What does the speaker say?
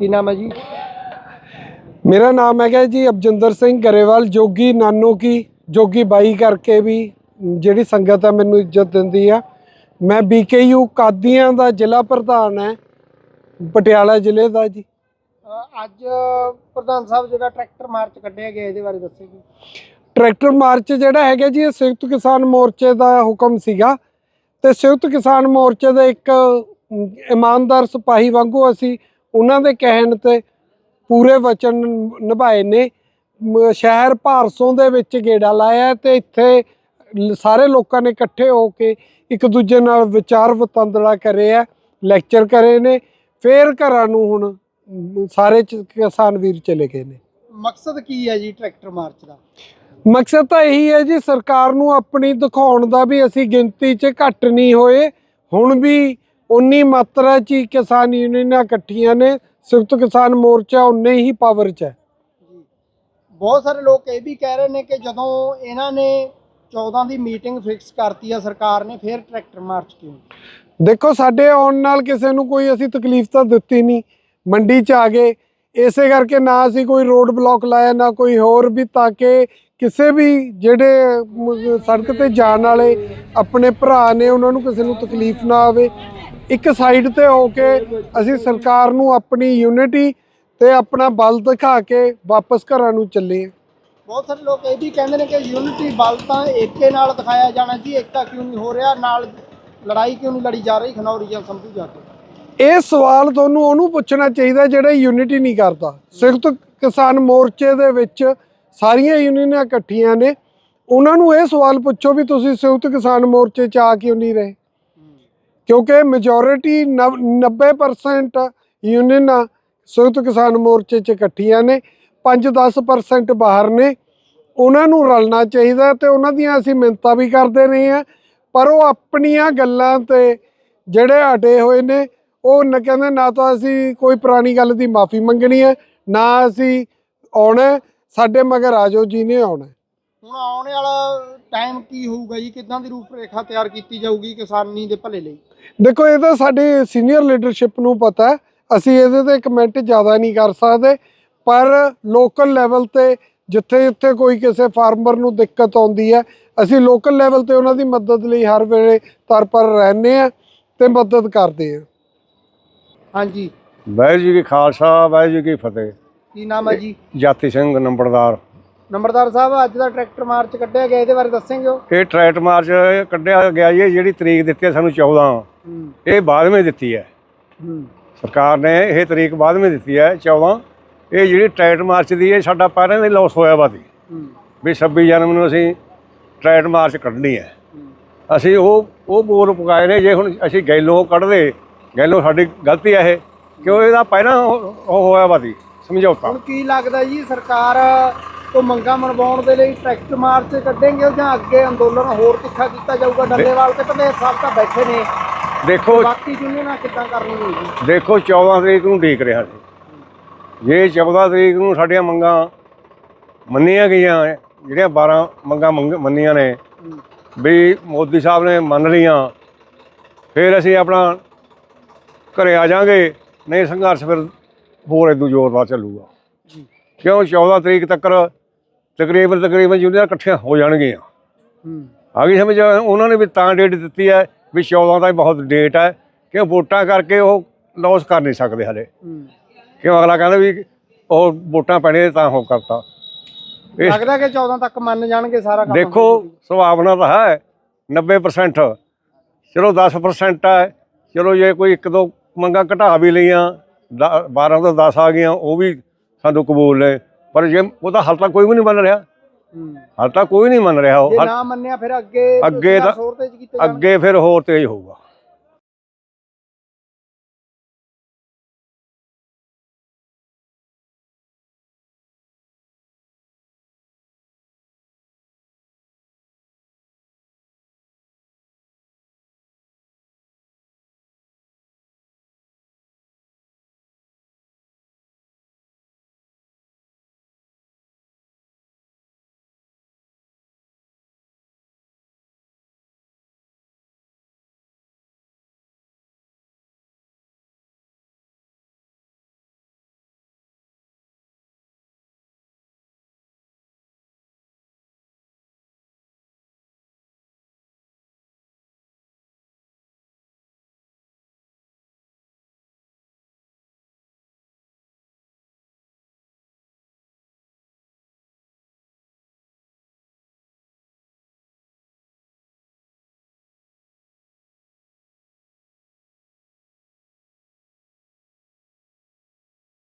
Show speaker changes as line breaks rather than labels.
ਕੀ ਨਾਮ ਹੈ ਜੀ?
ਮੇਰਾ ਨਾਮ ਹੈਗਾ ਜੀ ਅਬਜਿੰਦਰ ਸਿੰਘ ਗਰੇਵਾਲ ਜੋਗੀ ਨਾਨੋ ਕੀ ਜੋਗੀ ਬਾਈ ਕਰਕੇ ਵੀ ਜਿਹੜੀ ਸੰਗਤ ਆ ਮੈਨੂੰ ਇੱਜ਼ਤ ਦਿੰਦੀ ਆ। ਮੈਂ ਬੀਕੇਯੂ ਕਾਦੀਆਂ ਦਾ ਜ਼ਿਲ੍ਹਾ ਪ੍ਰਧਾਨ ਹੈ ਪਟਿਆਲਾ ਜ਼ਿਲ੍ਹੇ ਦਾ ਜੀ।
ਅ, ਅੱਜ ਪ੍ਰਧਾਨ ਸਾਹਿਬ ਜਿਹੜਾ ਟਰੈਕਟਰ ਮਾਰਚ ਕੱਢਿਆ ਗਿਆ ਇਹਦੇ ਬਾਰੇ ਦੱਸੇਗੀ
ਟਰੈਕਟਰ ਮਾਰਚ ਜਿਹੜਾ ਹੈਗਾ ਜੀ ਇਹ ਸੰਯੁਕਤ ਕਿਸਾਨ ਮੋਰਚੇ ਦਾ ਹੁਕਮ ਸੀਗਾ ਤੇ ਸੰਯੁਕਤ ਕਿਸਾਨ ਮੋਰਚੇ ਦੇ ਇੱਕ ਅਮ, ਇਮਾਨਦਾਰ ਸਿਪਾਹੀ ਵਾਂਗੂ ਅਸੀਂ ਉਹਨਾਂ ਦੇ ਕਹਿਣ ਤੇ ਪੂਰੇ ਵਚਨ ਨਿਭਾਏ ਨੇ। ਸ਼ਹਿਰ ਭਾਰਸੋਂ ਦੇ ਵਿੱਚ ਗੇੜਾ ਲਾਇਆ ਤੇ ਇੱਥੇ ਸਾਰੇ ਲੋਕਾਂ ਨੇ ਇਕੱਠੇ ਹੋ ਕੇ ਇੱਕ ਦੂਜੇ ਨਾਲ ਵਿਚਾਰ ਵਟਾਂਦਰਾ ਕਰਿਆ ਲੈਕਚਰ ਕਰੇ ਨੇ। ਫੇਰ ਘਰਾਂ ਨੂੰ ਹੁਣ ਸਾਰੇ ਕਿਸਾਨ ਵੀਰ ਚਲੇ ਗਏ ਨੇ।
ਮਕਸਦ ਕੀ ਹੈ ਜੀ ਟਰੈਕਟਰ ਮਾਰਚ ਦਾ?
ਮਕਸਦ ਤਾਂ ਇਹੀ ਹੈ ਜੀ ਸਰਕਾਰ ਨੂੰ ਆਪਣੀ ਦਿਖਾਉਣ ਦਾ ਵੀ ਅਸੀਂ ਗਿਣਤੀ 'ਚ ਘੱਟ ਨਹੀਂ ਹੋਏ। ਹੁਣ ਵੀ ਉਨੀ ਮਾਤਰਾ 'ਚ ਹੀ ਕਿਸਾਨ ਯੂਨੀਅਨਾਂ ਇਕੱਠੀਆਂ ਨੇ ਸੰਯੁਕਤ ਕਿਸਾਨ ਮੋਰਚਾ ਉਨੇ ਹੀ ਪਾਵਰ 'ਚ ਹੈ।
ਬਹੁਤ ਸਾਰੇ ਲੋਕ ਇਹ ਵੀ ਕਹਿ ਰਹੇ ਨੇ ਕਿ ਜਦੋਂ ਇਹਨਾਂ ਨੇ 14 ਦੀ ਮੀਟਿੰਗ ਫਿਕਸ ਕਰਤੀ ਆ ਸਰਕਾਰ ਨੇ ਫਿਰ ਟਰੈਕਟਰ ਮਾਰਚ ਕਿਉਂ
ਦੇਖੋ ਸਾਡੇ ਆਉਣ ਨਾਲ ਕਿਸੇ ਨੂੰ ਕੋਈ ਅਸੀਂ ਤਕਲੀਫ ਤਾਂ ਦਿੱਤੀ ਨਹੀਂ ਮੰਡੀ 'ਚ ਆ ਗਏ। ਇਸੇ ਕਰਕੇ ਨਾ ਅਸੀਂ ਕੋਈ ਰੋਡ ਬਲੌਕ ਲਾਇਆ ਨਾ ਕੋਈ ਹੋਰ ਵੀ ਤਾਂ ਕਿ ਕਿਸੇ ਵੀ ਜਿਹੜੇ ਸੜਕ ਤੇ ਜਾਣ ਵਾਲੇ ਆਪਣੇ ਭਰਾ ਨੇ ਉਹਨਾਂ ਨੂੰ ਕਿਸੇ ਨੂੰ ਤਕਲੀਫ ਨਾ ਆਵੇ। ਇੱਕ ਸਾਈਡ ਤੇ ਹੋ ਕੇ ਅਸੀਂ ਸਰਕਾਰ ਨੂੰ ਆਪਣੀ ਯੂਨਿਟੀ ਤੇ ਆਪਣਾ ਬਲ ਦਿਖਾ ਕੇ ਵਾਪਸ ਘਰਾਂ ਨੂੰ ਚੱਲੇ ਹਾਂ।
ਬਹੁਤ ਸਾਰੇ ਲੋਕ ਇਹ ਵੀ ਕਹਿੰਦੇ ਨੇ ਕਿ ਯੂਨਿਟੀ ਬਲ ਤਾਂ ਏਕੇ ਨਾਲ ਦਿਖਾਇਆ ਜਾਣਾ ਜੀ ਏਕਤਾ ਕਿਉਂ ਨਹੀਂ ਹੋ ਰਿਹਾ ਨਾਲ ਲੜਾਈ ਕਿਉਂ ਨਹੀਂ ਲੜੀ ਜਾ ਰਹੀ ਖਨੌਰੀ ਜਾਂ ਸੰਭੂ ਜਾ ਕੇ?
ਇਹ ਸਵਾਲ ਤੁਹਾਨੂੰ ਉਹਨੂੰ ਪੁੱਛਣਾ ਚਾਹੀਦਾ ਜਿਹੜਾ ਯੂਨਿਟੀ ਨਹੀਂ ਕਰਦਾ। ਸੰਯੁਕਤ ਕਿਸਾਨ ਮੋਰਚੇ ਦੇ ਵਿੱਚ ਸਾਰੀਆਂ ਯੂਨੀਅਨਾਂ ਇਕੱਠੀਆਂ ਨੇ। ਉਹਨਾਂ ਨੂੰ ਇਹ ਸਵਾਲ ਪੁੱਛੋ ਵੀ ਤੁਸੀਂ ਸੰਯੁਕਤ ਕਿਸਾਨ ਮੋਰਚੇ 'ਚ ਆ ਕਿਉਂ ਨਹੀਂ ਰਹੇ? ਕਿਉਂਕਿ ਮੈਜੋਰਿਟੀ 90% ਯੂਨੀਅਨਾਂ ਸੰਯੁਕਤ ਕਿਸਾਨ ਮੋਰਚੇ 'ਚ ਇਕੱਠੀਆਂ ਨੇ 5-10% ਬਾਹਰ ਨੇ। ਉਹਨਾਂ ਨੂੰ ਰਲਣਾ ਚਾਹੀਦਾ ਤੇ ਉਹਨਾਂ ਦੀਆਂ ਅਸੀਂ ਮਿੰਨਤਾਂ ਵੀ ਕਰਦੇ ਰਹੇ ਹਾਂ, ਪਰ ਉਹ ਆਪਣੀਆਂ ਗੱਲਾਂ ਤੇ ਜਿਹੜੇ ਅਟੇ ਹੋਏ ਨੇ, ਉਹ ਨਾ ਕਹਿੰਦੇ ਨਾ ਤਾਂ ਅਸੀਂ ਕੋਈ ਪੁਰਾਣੀ ਗੱਲ ਦੀ ਮਾਫੀ ਮੰਗਣੀ ਹੈ, ਨਾ ਅਸੀਂ ਆਉਣਾ ਸਾਡੇ ਮਗਰ ਆਜੋ ਜੀ ਨੇ ਆਉਣਾ
ਹੁਣ ਆਉਣ ਵਾਲਾ ਟਾਈਮ ਕੀ ਹੋਊਗਾ ਜੀ? ਕਿੱਦਾਂ ਦੀ ਰੂਪਰੇਖਾ ਤਿਆਰ ਕੀਤੀ ਜਾਊਗੀ ਕਿਸਾਨੀ ਦੇ ਭਲੇ ਲਈ?
ਦੇਖੋ ਇਹ ਤਾਂ ਸਾਡੀ ਸੀਨੀਅਰ ਲੀਡਰਸ਼ਿਪ ਨੂੰ ਪਤਾ ਅਸੀਂ ਇਹਦੇ ਤੇ ਕਮੈਂਟ ਜ਼ਿਆਦਾ ਨਹੀਂ ਕਰ ਸਕਦੇ ਪਰ ਲੋਕਲ ਲੈਵਲ ਤੇ ਜਿੱਥੇ ਜਿੱਥੇ ਕੋਈ ਕਿਸੇ ਫਾਰਮਰ ਨੂੰ ਦਿੱਕਤ ਆਉਂਦੀ ਹੈ ਅਸੀਂ ਲੋਕਲ ਲੈਵਲ ਤੇ ਉਹਨਾਂ ਦੀ ਮਦਦ ਲਈ ਹਰ ਵੇਲੇ ਤਤਪਰ ਰਹਿੰਦੇ ਆ ਤੇ ਮਦਦ ਕਰਦੇ ਆ
ਹਾਂਜੀ।
ਵਾਹਿਗੁਰੂ ਜੀ ਕੀ ਖਾਲਸਾ ਵਾਹਿਗੁਰੂ ਜੀ ਕੀ ਫਤਿਹ।
ਕੀ ਨਾਮ ਹੈ ਜੀ?
ਜਾਤੀ ਸਿੰਘ ਨੰਬਰਦਾਰ।
ਨੰਬਰਦਾਰ ਸਾਹਿਬ ਅੱਜ ਦਾ ਟਰੈਕਟਰ ਮਾਰਚ ਕੱਢਿਆ ਗਿਆ ਇਹਦੇ ਬਾਰੇ ਦੱਸੇਂਗੇ ਹੋ
ਇਹ ਟਰੈਕਟ ਮਾਰਚ ਕੱਢਿਆ ਗਿਆ ਜੀ ਇਹ ਜਿਹੜੀ ਤਰੀਕ ਦਿੱਤੀ ਹੈ ਸਾਨੂੰ 14
ਹੂੰ।
ਇਹ ਬਾਅਦ ਵਿੱਚ ਦਿੱਤੀ ਹੈ।
ਹੂੰ।
ਸਰਕਾਰ ਨੇ ਇਹ ਤਰੀਕ ਬਾਅਦ ਵਿੱਚ ਦਿੱਤੀ ਹੈ 14 ਇਹ ਜਿਹੜੀ ਟਰੈਕਟ ਮਾਰਚ ਦੀ ਇਹ ਸਾਡਾ ਪਹਿਲਾਂ ਹੀ ਲਾਸ ਹੋਇਆ ਵਾ
ਹੂੰ।
ਵੀ 26 ਜਨਮ ਨੂੰ ਅਸੀਂ ਟਰੈਕਟ ਮਾਰਚ ਕੱਢਣੀ ਹੈ। ਅਸੀਂ ਉਹ ਉਹ ਬੋਲ ਪਕਾਏ ਨੇ ਜੇ ਹੁਣ ਅਸੀਂ ਗੈਲੋਂ ਕੱਢਦੇ ਗੈਲੋਂ ਸਾਡੀ ਗਲਤੀ ਹੈ ਇਹ ਕਿਉਂ ਇਹਦਾ ਪਹਿਲਾਂ ਉਹ ਹੋਇਆ ਵਾ ਸੀ ਸਮਝੌਤਾ।
ਹੁਣ ਕੀ ਲੱਗਦਾ ਜੀ ਸਰਕਾਰ ਤੋਂ ਮੰਗਾਂ ਮਨਵਾਉਣ ਦੇ ਲਈ ਟਰੈਕਟਰ ਮਾਰਚ ਕੱਢेंगे ਜਾਂ ਅੱਗੇ ਅੰਦੋਲਨ ਹੋਰ ਤਿੱਖਾ ਕੀਤਾ ਜਾਊਗਾ? ਡੱਲੇਵਾਲ ਤੇ ਭਲੇ ਸਾਹਿਬ ਤਾਂ ਬੈਠੇ ਨੇ।
ਦੇਖੋ
ਬਾਕੀ ਯੂਨੀਅਨਾਂ ਕਿੱਦਾਂ ਕਰਨਗੀਆਂ ਜੀ?
ਦੇਖੋ 14 ਤਰੀਕ ਨੂੰ ਢੀਕ ਰਿਹਾ ਸੀ। ਜੇ 14 ਤਰੀਕ ਨੂੰ ਸਾਡੀਆਂ ਮੰਗਾਂ ਮੰਨੀਆਂ ਗਈਆਂ ਹੈ, ਜਿਹੜੀਆਂ 12 ਮੰਗਾਂ ਮੰਨੀਆਂ ਨੇ
ਹੂੰ।
ਵੀ ਮੋਦੀ ਸਾਹਿਬ ਨੇ ਮੰਨ ਲਈਆਂ ਫਿਰ ਅਸੀਂ ਆਪਣਾ ਘਰੇ ਆ ਜਾਾਂਗੇ ਨਹੀਂ ਸੰਘਰਸ਼ ਫਿਰ ਹੋਰ ਇਦੋਂ ਜ਼ੋਰਦਾਰ ਚੱਲੂਗਾ। ਕਿਉਂ? 14 ਤਰੀਕ ਤੱਕ ਤਕਰੀਬਨ ਤਕਰੀਬਨ ਯੂਨੀਅਨ ਇਕੱਠੀਆਂ ਹੋ ਜਾਣਗੀਆਂ।
ਹੂੰ।
ਆ ਗਈ ਸਮਝ ਉਹਨਾਂ ਨੇ ਵੀ ਤਾਂ ਡੇਟ ਦਿੱਤੀ ਹੈ ਵੀ 14 ਦਾ ਹੀ ਬਹੁਤ ਡੇਟ ਹੈ ਕਿ ਵੋਟਾਂ ਕਰਕੇ ਉਹ ਲੌਸ ਕਰ ਨਹੀਂ ਸਕਦੇ ਹਲੇ
ਹੂੰ।
ਕਿਉਂ ਅਗਲਾ ਕਹਿੰਦਾ ਵੀ ਉਹ ਵੋਟਾਂ ਪੈਣੇ ਤਾਂ ਉਹ ਕਰਤਾ।
ਲੱਗਦਾ ਕਿ 14 ਤੱਕ ਮੰਨ ਜਾਣਗੇ ਸਾਰਾ ਕੰਮ।
ਦੇਖੋ ਸੁਭਾਵਨਾ ਤਾਂ ਹੈ 90% ਚਲੋ 10% ਹੈ ਚਲੋ ਜੇ ਕੋਈ ਇੱਕ ਦੋ ਮੰਗਾਂ ਘਟਾ ਵੀ ਲਈਆਂ 12 ਤੋਂ 10 ਆ ਗਈਆਂ ਉਹ ਵੀ ਸਾਨੂੰ ਕਬੂਲ ਨੇ। ਪਰ ਜੇ ਉਹਦਾ ਹਾਲ ਤੱਕ ਕੋਈ ਵੀ ਨਹੀਂ ਮੰਨ ਰਿਹਾ। ਹਾਲ ਤੱਕ ਕੋਈ ਨਹੀਂ ਮੰਨ ਰਿਹਾ ਉਹ।
ਜੇ ਨਾ ਮੰਨਿਆ ਫਿਰ ਅੱਗੇ
ਅੱਗੇ ਤਾਂ-
ਸੰਘਰਸ਼ ਹੋਰ ਤੇਜ਼ ਕੀਤੇ ਜਾਣਗੇ।
ਅੱਗੇ ਫਿਰ ਹੋਰ ਤੇਜ਼ ਹੋਊਗਾ।